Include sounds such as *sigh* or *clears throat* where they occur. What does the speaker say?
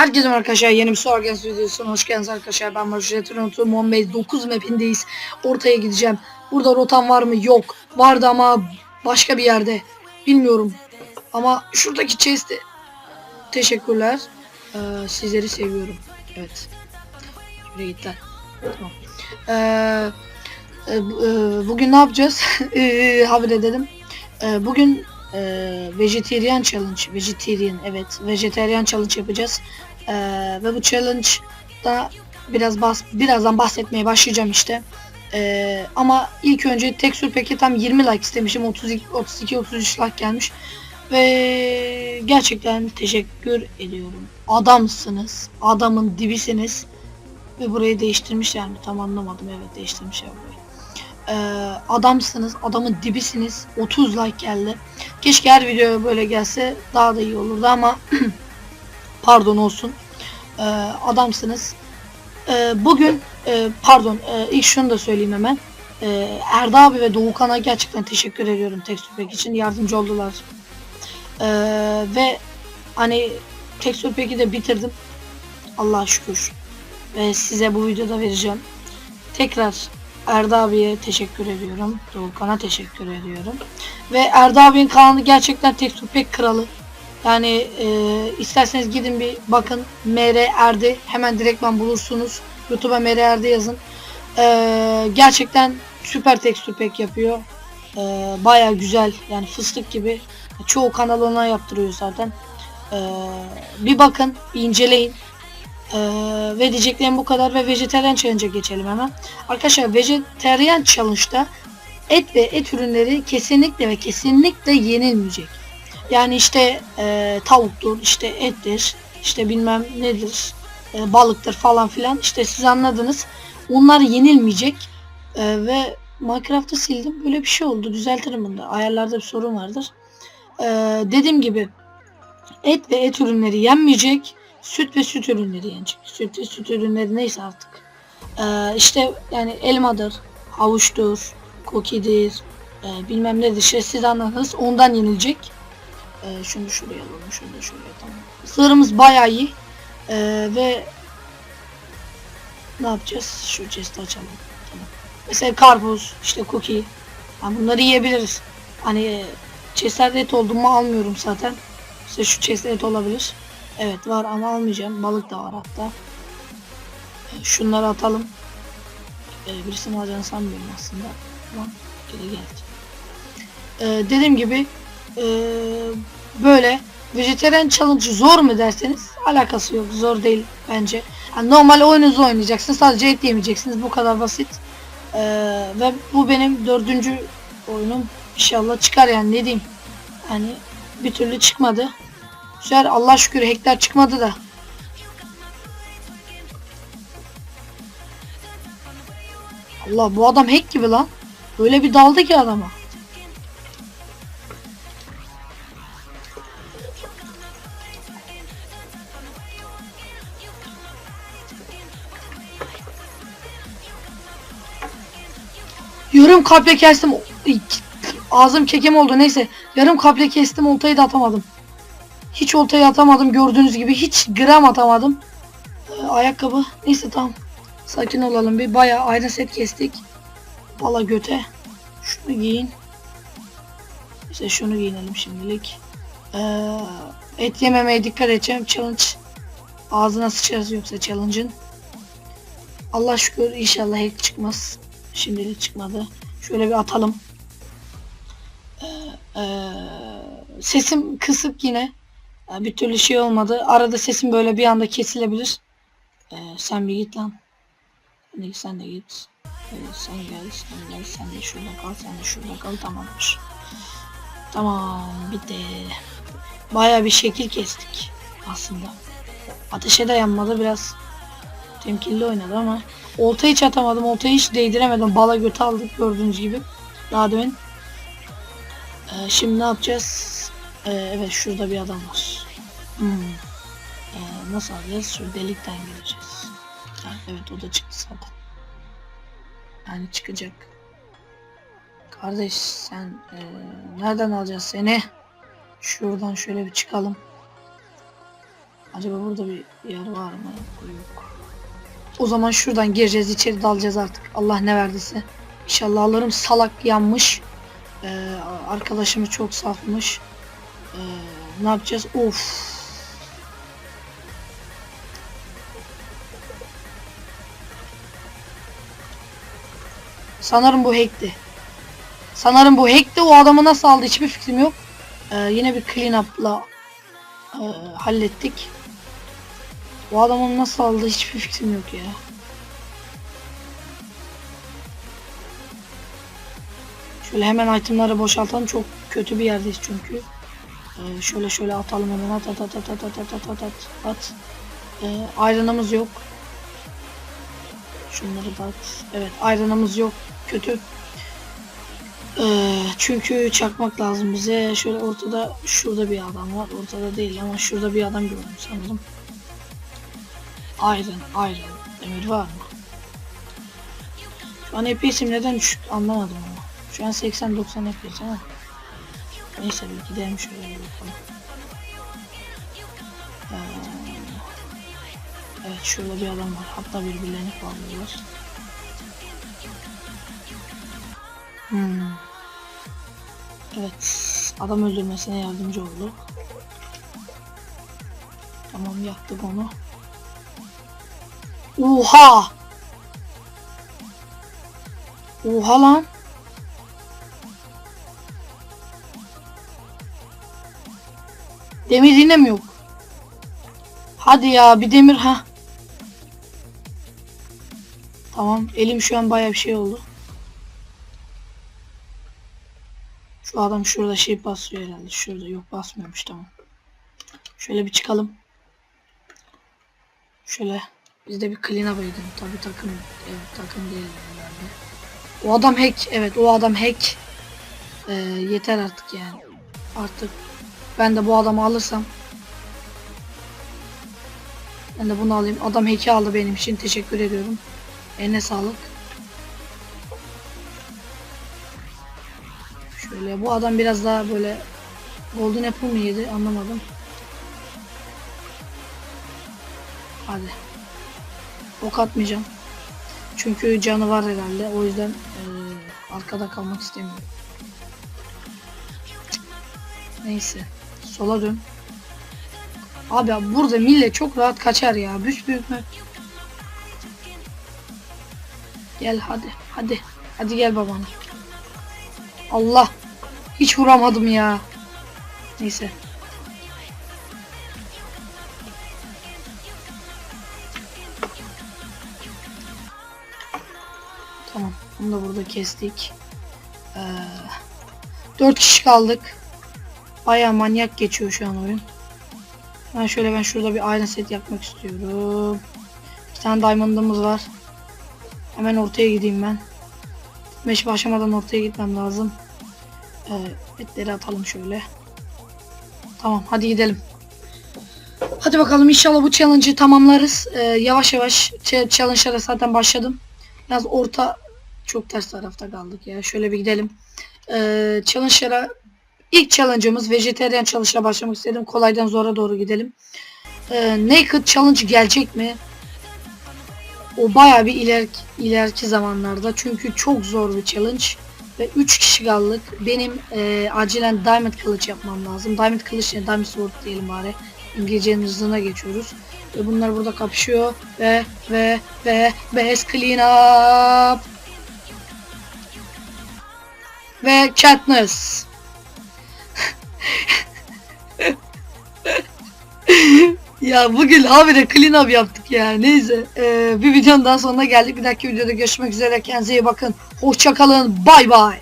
Herkese arkadaşlar yeni bir Sorgens videosuna hoş geldiniz arkadaşlar. Ben Barış Retronotu Muhammed 9 mapindeyiz. Ortaya gideceğim. Burada rotam var mı? Yok. Vardı ama başka bir yerde. Bilmiyorum. Ama şuradaki chest'e teşekkürler. Ee, sizleri seviyorum. Evet. Şuraya git tamam. Ee, e, e, bugün ne yapacağız? *laughs* Ee, haber edelim Ee, bugün e, vegetarian challenge vegetarian evet vegetarian challenge yapacağız Ee, ve bu challenge'da biraz bas birazdan bahsetmeye başlayacağım işte. Ee, ama ilk önce tekstür peki tam 20 like istemişim. 32 32 33 like gelmiş. Ve gerçekten teşekkür ediyorum. Adamsınız adamın dibisiniz. Ve burayı değiştirmişler mi tam anlamadım. Evet değiştirmişler burayı. Ee, adamsınız, adamın dibisiniz. 30 like geldi. Keşke her video böyle gelse daha da iyi olurdu ama *clears throat* pardon olsun. Ee, adamsınız. Ee, bugün e, pardon e, ilk şunu da söyleyeyim hemen. Ee, Erda abi ve Doğukan'a gerçekten teşekkür ediyorum Pack için. Yardımcı oldular. Ee, ve hani Texture Pack'i de bitirdim. Allah'a şükür. Ve size bu videoda vereceğim. Tekrar Erda abiye teşekkür ediyorum. Doğukan'a teşekkür ediyorum. Ve Erda abinin kanalı gerçekten Pack kralı. Yani e, isterseniz gidin bir bakın. MR Erdi. Hemen direktman bulursunuz. YouTube'a MR Erdi yazın. E, gerçekten süper texture pack yapıyor. E, Baya güzel. Yani fıstık gibi. Çoğu kanal ona yaptırıyor zaten. E, bir bakın. inceleyin. E, ve diyeceklerim bu kadar. Ve vejetaryen challenge'a geçelim hemen. Arkadaşlar vejetaryen challenge'da et ve et ürünleri kesinlikle ve kesinlikle yenilmeyecek. Yani işte e, tavuktur, işte ettir, işte bilmem nedir, e, balıktır falan filan. İşte siz anladınız. Onlar yenilmeyecek E, ve Minecraft'ı sildim. Böyle bir şey oldu. Düzeltirim bunu da. Ayarlarda bir sorun vardır. E, dediğim gibi et ve et ürünleri yenmeyecek. Süt ve süt ürünleri yenecek. Süt ve süt ürünleri neyse artık. E, işte yani elmadır, havuçtur, kokidir, e, bilmem nedir. İşte siz anladınız. Ondan yenilecek. Ee, şunu şuraya alalım, şunu da şuraya tamam. Sığırımız bayağı iyi. Ee, ve ne yapacağız? Şu chest'i açalım. Tamam. Mesela karpuz, işte cookie. Yani bunları yiyebiliriz. Hani chestlerde et oldu mu almıyorum zaten. İşte şu chestte et olabilir. Evet var ama almayacağım. Balık da var hatta. Ee, şunları atalım. Ee, birisini alacağını sanmıyorum aslında. Tamam. Geri geldi. Ee, dediğim gibi ee, böyle vejetaryen challenge zor mu derseniz alakası yok. Zor değil bence. Yani normal oyununuzu oynayacaksınız sadece et yemeyeceksiniz. Bu kadar basit. Ee, ve bu benim dördüncü oyunum. İnşallah çıkar yani ne diyeyim? Yani bir türlü çıkmadı. Güzel Allah şükür hackler çıkmadı da. Allah bu adam hack gibi lan. Öyle bir daldı ki adama Yarım kalple kestim. Ağzım kekem oldu neyse. Yarım kalple kestim oltayı da atamadım. Hiç oltayı atamadım gördüğünüz gibi. Hiç gram atamadım. Ee, ayakkabı. Neyse tamam. Sakin olalım bir. Bayağı ayrı set kestik. Valla göte. Şunu giyin. İşte şunu giyinelim şimdilik. Ee, et yememeye dikkat edeceğim. Challenge. Ağzına sıçarız yoksa challenge'ın. Allah şükür inşallah hack çıkmaz. Şimdilik çıkmadı. Şöyle bir atalım. Ee, ee, sesim kısık yine. Ee, bir türlü şey olmadı. Arada sesim böyle bir anda kesilebilir. Ee, sen bir git lan. Sen de, sen de git. Ee, sen gel, sen gel, sen de şurada kal, sen de şurada kal. Tamamdır. Tamam, bitti. Baya bir şekil kestik aslında. Ateşe dayanmadı biraz temkinli oynadı ama oltayı hiç atamadım. Oltayı hiç değdiremedim. Bala götü aldık gördüğünüz gibi. Daha demin. Ee, şimdi ne yapacağız? Ee, evet şurada bir adam var. Hmm. Ee, nasıl alacağız? Şu delikten gireceğiz. Ha, evet o da çıktı zaten. Yani çıkacak. Kardeş sen ee, nereden alacağız seni? Şuradan şöyle bir çıkalım. Acaba burada bir yer var mı? Yok. O zaman şuradan gireceğiz içeri dalacağız artık. Allah ne verdiyse. İnşallah alırım salak yanmış. Ee, arkadaşımı çok safmış. Ee, ne yapacağız? Of. Sanırım bu hack'ti. Sanırım bu hack'ti. O adamı nasıl aldı hiçbir fikrim yok. Ee, yine bir clean up'la e, hallettik. O adamın nasıl aldı hiçbir fikrim yok ya. Şöyle hemen itemları boşaltalım. Çok kötü bir yerdeyiz çünkü. Ee, şöyle şöyle atalım hemen at at at at at at at at at at at. Ee, ayranımız yok. Şunları da at. Evet ayranımız yok. Kötü. Ee, çünkü çakmak lazım bize. Şöyle ortada şurada bir adam var. Ortada değil ama şurada bir adam gördüm sanırım. Ayran, ayran. Demir var mı? Şu an FPS'im neden düşük anlamadım ama. Şu an 80-90 FPS ama. Neyse bir gidelim şöyle bir bakalım. Ee, evet şurada bir adam var. Hatta birbirlerini bağlıyorlar. Hmm. Evet. Adam öldürmesine yardımcı oldu. Tamam yaktık onu. Oha! Oha lan. Demir yine mi yok? Hadi ya bir demir ha. Tamam elim şu an baya bir şey oldu. Şu adam şurada şey basıyor herhalde. Şurada yok basmıyormuş tamam. Şöyle bir çıkalım. Şöyle biz de bir clean up'a gidelim. Tabi takım evet takım değil herhalde. O adam hack evet o adam hack. Ee, yeter artık yani. Artık ben de bu adamı alırsam ben de bunu alayım. Adam hack'i aldı benim için. Teşekkür ediyorum. Eline sağlık. Şöyle bu adam biraz daha böyle golden apple mı yedi anlamadım. Hadi. Ok atmayacağım. Çünkü canı var herhalde. O yüzden eee, arkada kalmak istemiyorum. Neyse. Sola dön. Abi burada millet çok rahat kaçar ya. Büyük büyük mü? Gel hadi. Hadi. Hadi gel babana. Allah. Hiç vuramadım ya. Neyse. Bunu da burada kestik. Ee, 4 kişi kaldık. Baya manyak geçiyor şu an oyun. Ben şöyle ben şurada bir ayna set yapmak istiyorum. Bir tane diamond'ımız var. Hemen ortaya gideyim ben. Meş başlamadan ortaya gitmem lazım. Ee, etleri atalım şöyle. Tamam hadi gidelim. Hadi bakalım inşallah bu challenge'ı tamamlarız. Ee, yavaş yavaş ch- challenge'lara zaten başladım. Biraz orta çok ters tarafta kaldık ya. Şöyle bir gidelim. Ee, challenge'lara ilk challenge'ımız vejeteryan challenge'la başlamak istedim. Kolaydan zora doğru gidelim. Ee, Naked challenge gelecek mi? O baya bir ileriki, ileriki zamanlarda. Çünkü çok zor bir challenge. Ve 3 kişi kaldık. Benim e, acilen diamond kılıç yapmam lazım. Diamond kılıç ne? Diamond sword diyelim bari. İngilizcenin hızına geçiyoruz. Ve bunlar burada kapışıyor. Ve ve ve best clean up. Ve Katniss. ya bugün habire clean up yaptık ya. Neyse. Ee, bir videonun daha sonuna geldik. Bir dahaki videoda görüşmek üzere. Kendinize iyi bakın. Hoşçakalın. Bay bay.